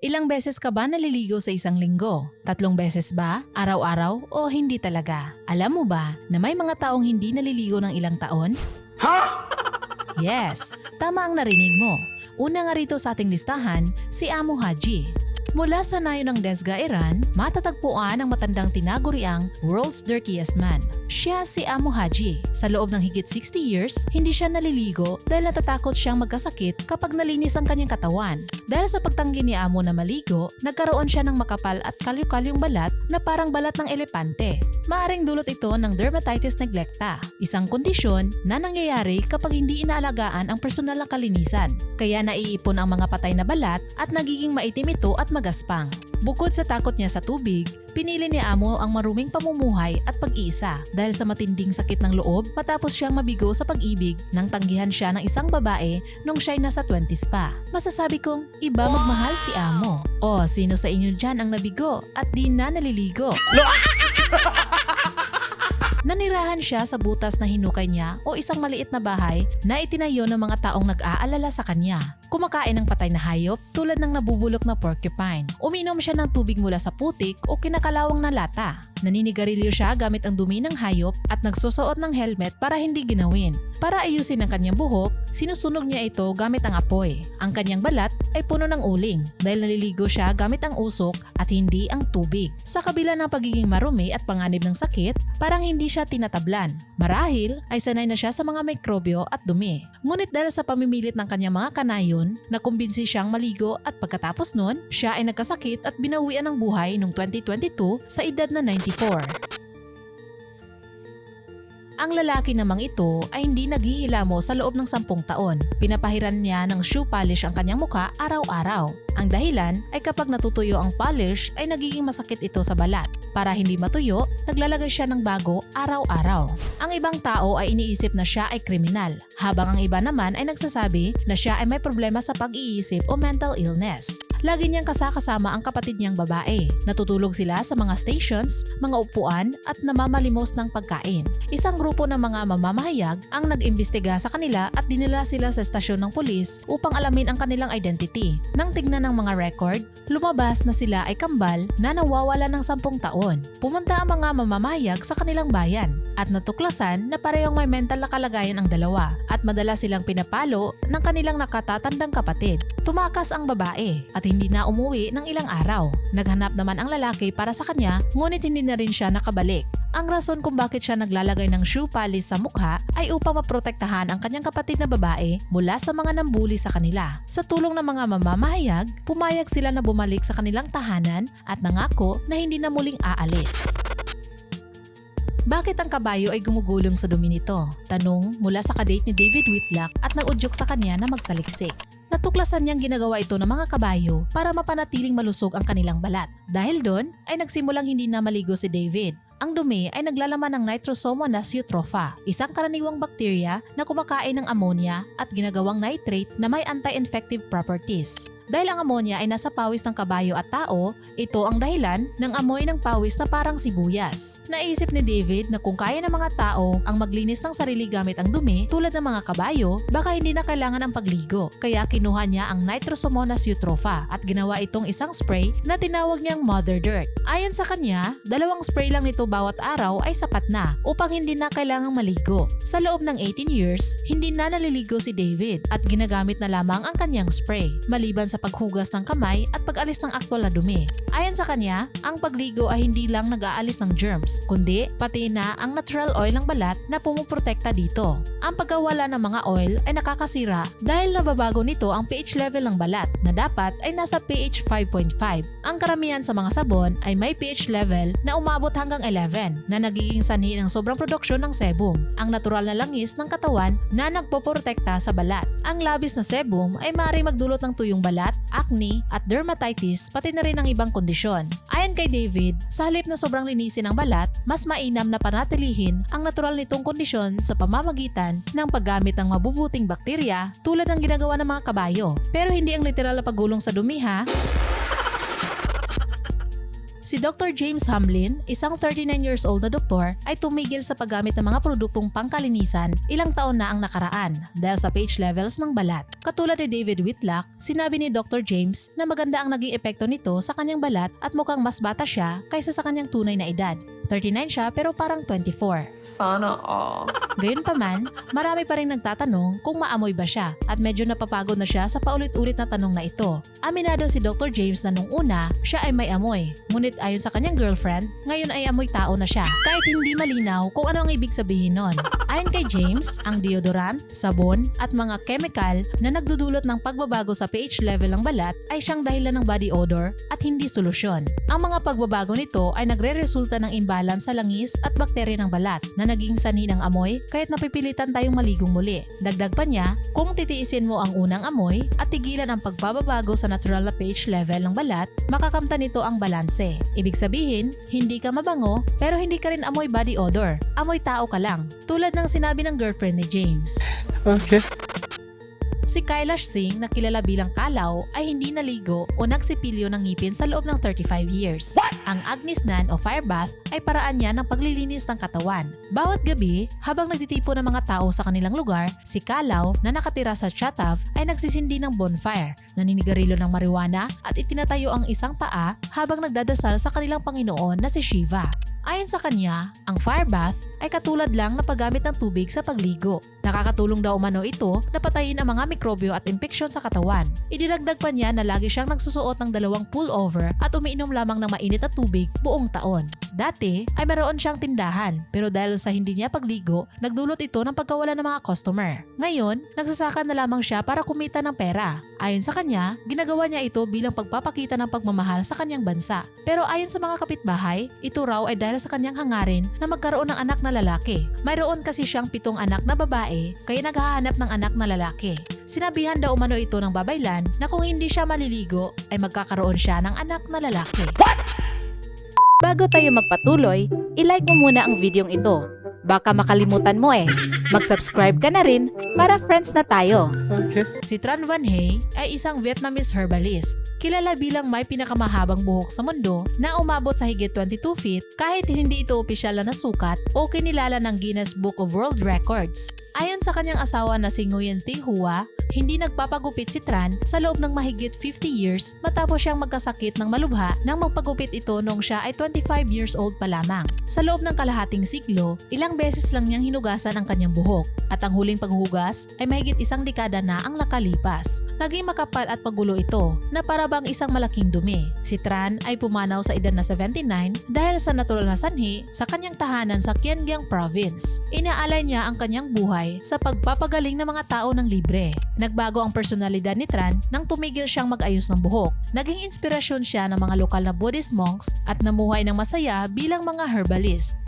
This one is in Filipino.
Ilang beses ka ba naliligo sa isang linggo? Tatlong beses ba? Araw-araw o hindi talaga? Alam mo ba na may mga taong hindi naliligo ng ilang taon? Yes, tama ang narinig mo. Una nga rito sa ating listahan, si Amo Haji. Mula sa nayo ng Desga, Iran, matatagpuan ang matandang tinaguriang World's Dirtiest Man. Siya si Amo Haji. Sa loob ng higit 60 years, hindi siya naliligo dahil natatakot siyang magkasakit kapag nalinis ang kanyang katawan. Dahil sa pagtanggi ni Amo na maligo, nagkaroon siya ng makapal at kalyo-kalyong balat na parang balat ng elepante. Maaring dulot ito ng dermatitis neglecta, isang kondisyon na nangyayari kapag hindi inaalagaan ang personal na kalinisan. Kaya naiipon ang mga patay na balat at nagiging maitim ito at magaspang. Bukod sa takot niya sa tubig, pinili ni Amo ang maruming pamumuhay at pag-iisa dahil sa matinding sakit ng loob matapos siyang mabigo sa pag-ibig nang tanggihan siya ng isang babae nung siya'y nasa 20s pa. Masasabi kong iba magmahal si Amo. O sino sa inyo dyan ang nabigo at di na naliligo? Nanirahan siya sa butas na hinukay niya o isang maliit na bahay na itinayo ng mga taong nag-aalala sa kanya. Kumakain ng patay na hayop tulad ng nabubulok na porcupine. Uminom siya ng tubig mula sa putik o kinakalawang na lata. Naninigarilyo siya gamit ang dumi ng hayop at nagsusuot ng helmet para hindi ginawin. Para ayusin ang kanyang buhok, sinusunog niya ito gamit ang apoy. Ang kanyang balat ay puno ng uling dahil naliligo siya gamit ang usok at hindi ang tubig. Sa kabila ng pagiging marumi at panganib ng sakit, parang hindi siya tinatablan. Marahil ay sanay na siya sa mga mikrobyo at dumi. Ngunit dahil sa pamimilit ng kanyang mga kanayon, nakumbinsi siyang maligo at pagkatapos nun, siya ay nagkasakit at binawian ng buhay noong 2022 sa edad na 94. Ang lalaki namang ito ay hindi naghihilamo sa loob ng sampung taon. Pinapahiran niya ng shoe polish ang kanyang muka araw-araw. Ang dahilan ay kapag natutuyo ang polish ay nagiging masakit ito sa balat. Para hindi matuyo, naglalagay siya ng bago araw-araw. Ang ibang tao ay iniisip na siya ay kriminal, habang ang iba naman ay nagsasabi na siya ay may problema sa pag-iisip o mental illness. Lagi niyang kasakasama ang kapatid niyang babae. Natutulog sila sa mga stations, mga upuan at namamalimos ng pagkain. Isang grupo ng mga mamamahayag ang nag-imbestiga sa kanila at dinala sila sa estasyon ng pulis upang alamin ang kanilang identity. Nang tignan ng mga record, lumabas na sila ay kambal na nawawala ng sampung taon. Pumunta ang mga mamamahayag sa kanilang bayan at natuklasan na parehong may mental na kalagayan ang dalawa at madalas silang pinapalo ng kanilang nakatatandang kapatid. Tumakas ang babae at hindi na umuwi ng ilang araw. Naghanap naman ang lalaki para sa kanya ngunit hindi na rin siya nakabalik. Ang rason kung bakit siya naglalagay ng shoe polish sa mukha ay upang maprotektahan ang kanyang kapatid na babae mula sa mga nambuli sa kanila. Sa tulong ng mga mamamahayag, pumayag sila na bumalik sa kanilang tahanan at nangako na hindi na muling aalis. Bakit ang kabayo ay gumugulong sa dumi nito? Tanong mula sa kadate ni David Whitlock at nag-udyok sa kanya na magsaliksik. Natuklasan niyang ginagawa ito ng mga kabayo para mapanatiling malusog ang kanilang balat. Dahil doon ay nagsimulang hindi na maligo si David. Ang dumi ay naglalaman ng Nitrosomonas eutropha, isang karaniwang bakterya na kumakain ng ammonia at ginagawang nitrate na may anti-infective properties. Dahil ang ammonia ay nasa pawis ng kabayo at tao, ito ang dahilan ng amoy ng pawis na parang sibuyas. Naisip ni David na kung kaya ng mga tao ang maglinis ng sarili gamit ang dumi tulad ng mga kabayo, baka hindi na kailangan ang pagligo. Kaya kinuha niya ang Nitrosomonas eutropha at ginawa itong isang spray na tinawag niyang Mother Dirt. Ayon sa kanya, dalawang spray lang nito bawat araw ay sapat na upang hindi na kailangang maligo. Sa loob ng 18 years, hindi na naliligo si David at ginagamit na lamang ang kanyang spray. Maliban sa paghugas ng kamay at pag-alis ng aktwal na dumi. Ayon sa kanya, ang pagligo ay hindi lang nag-aalis ng germs, kundi pati na ang natural oil ng balat na pumuprotekta dito. Ang pagkawala ng mga oil ay nakakasira dahil nababago nito ang pH level ng balat na dapat ay nasa pH 5.5. Ang karamihan sa mga sabon ay may pH level na umabot hanggang 11 na nagiging sanhi ng sobrang produksyon ng sebum, ang natural na langis ng katawan na nagpoprotekta sa balat. Ang labis na sebum ay maaari magdulot ng tuyong balat, acne at dermatitis pati na rin ang ibang kondisyon. Ayon kay David, sa halip na sobrang linisin ang balat, mas mainam na panatilihin ang natural nitong kondisyon sa pamamagitan ng paggamit ng mabubuting bakterya tulad ng ginagawa ng mga kabayo. Pero hindi ang literal na paggulong sa dumi ha. Si Dr. James Hamlin, isang 39 years old na doktor, ay tumigil sa paggamit ng mga produktong pangkalinisan ilang taon na ang nakaraan dahil sa pH levels ng balat. Katulad ni David Whitlock, sinabi ni Dr. James na maganda ang naging epekto nito sa kanyang balat at mukhang mas bata siya kaysa sa kanyang tunay na edad. 39 siya pero parang 24. Sana all. Gayunpaman, marami pa rin nagtatanong kung maamoy ba siya at medyo napapagod na siya sa paulit-ulit na tanong na ito. Aminado si Dr. James na nung una, siya ay may amoy. Ngunit ayon sa kanyang girlfriend, ngayon ay amoy tao na siya kahit hindi malinaw kung ano ang ibig sabihin nun. Ayon kay James, ang deodorant, sabon at mga chemical na nagdudulot ng pagbabago sa pH level ng balat ay siyang dahilan ng body odor at hindi solusyon. Ang mga pagbabago nito ay nagre-resulta ng imbalance sa langis at bakterya ng balat na naging sanhi ng amoy kahit napipilitan tayong maligong muli. Dagdag pa niya, kung titiisin mo ang unang amoy at tigilan ang pagbabago sa natural na pH level ng balat, makakamta nito ang balanse. Ibig sabihin, hindi ka mabango pero hindi ka rin amoy body odor. Amoy tao ka lang. Tulad ng sinabi ng girlfriend ni James. Okay. Si Kailash Singh na kilala bilang Kalaw ay hindi naligo o nagsipilyo ng ngipin sa loob ng 35 years. Ang Agnes Nan o fire bath ay paraan niya ng paglilinis ng katawan. Bawat gabi, habang nagtitipo ng mga tao sa kanilang lugar, si Kalaw na nakatira sa Chatav ay nagsisindi ng bonfire, naninigarilyo ng marijuana at itinatayo ang isang paa habang nagdadasal sa kanilang Panginoon na si Shiva. Ayon sa kanya, ang fire bath ay katulad lang na paggamit ng tubig sa pagligo. Nakakatulong daw umano ito na patayin ang mga mikrobyo at impeksyon sa katawan. Idinagdag pa niya na lagi siyang nagsusuot ng dalawang pullover at umiinom lamang ng mainit na tubig buong taon. Dati ay meron siyang tindahan pero dahil sa hindi niya pagligo, nagdulot ito ng pagkawala ng mga customer. Ngayon, nagsasaka na lamang siya para kumita ng pera. Ayon sa kanya, ginagawa niya ito bilang pagpapakita ng pagmamahal sa kanyang bansa. Pero ayon sa mga kapitbahay, ito raw ay dahil sa kanyang hangarin na magkaroon ng anak na lalaki. Mayroon kasi siyang pitong anak na babae, kaya naghahanap ng anak na lalaki. Sinabihan daw umano ito ng babaylan na kung hindi siya maliligo, ay magkakaroon siya ng anak na lalaki. Bago tayo magpatuloy, ilike mo muna ang videong ito. Baka makalimutan mo eh. Mag-subscribe ka na rin para friends na tayo. Okay. Si Tran Van Hay ay isang Vietnamese herbalist. Kilala bilang may pinakamahabang buhok sa mundo na umabot sa higit 22 feet kahit hindi ito opisyal na nasukat o kinilala ng Guinness Book of World Records. Ayon sa kanyang asawa na si Nguyen Thi Hua, hindi nagpapagupit si Tran sa loob ng mahigit 50 years matapos siyang magkasakit ng malubha nang magpagupit ito nung siya ay 25 years old pa lamang. Sa loob ng kalahating siglo, ilang beses lang niyang hinugasan ang kanyang buhok at ang huling paghugas ay mahigit isang dekada na ang nakalipas. Naging makapal at magulo ito na para bang isang malaking dumi. Si Tran ay pumanaw sa edad na 79 dahil sa natural na sanhi sa kanyang tahanan sa Kiangyang Province. Inaalay niya ang kanyang buhay sa pagpapagaling ng mga tao ng libre. Nagbago ang personalidad ni Tran nang tumigil siyang mag-ayos ng buhok. Naging inspirasyon siya ng mga lokal na Buddhist monks at namuhay ng masaya bilang mga herbalist.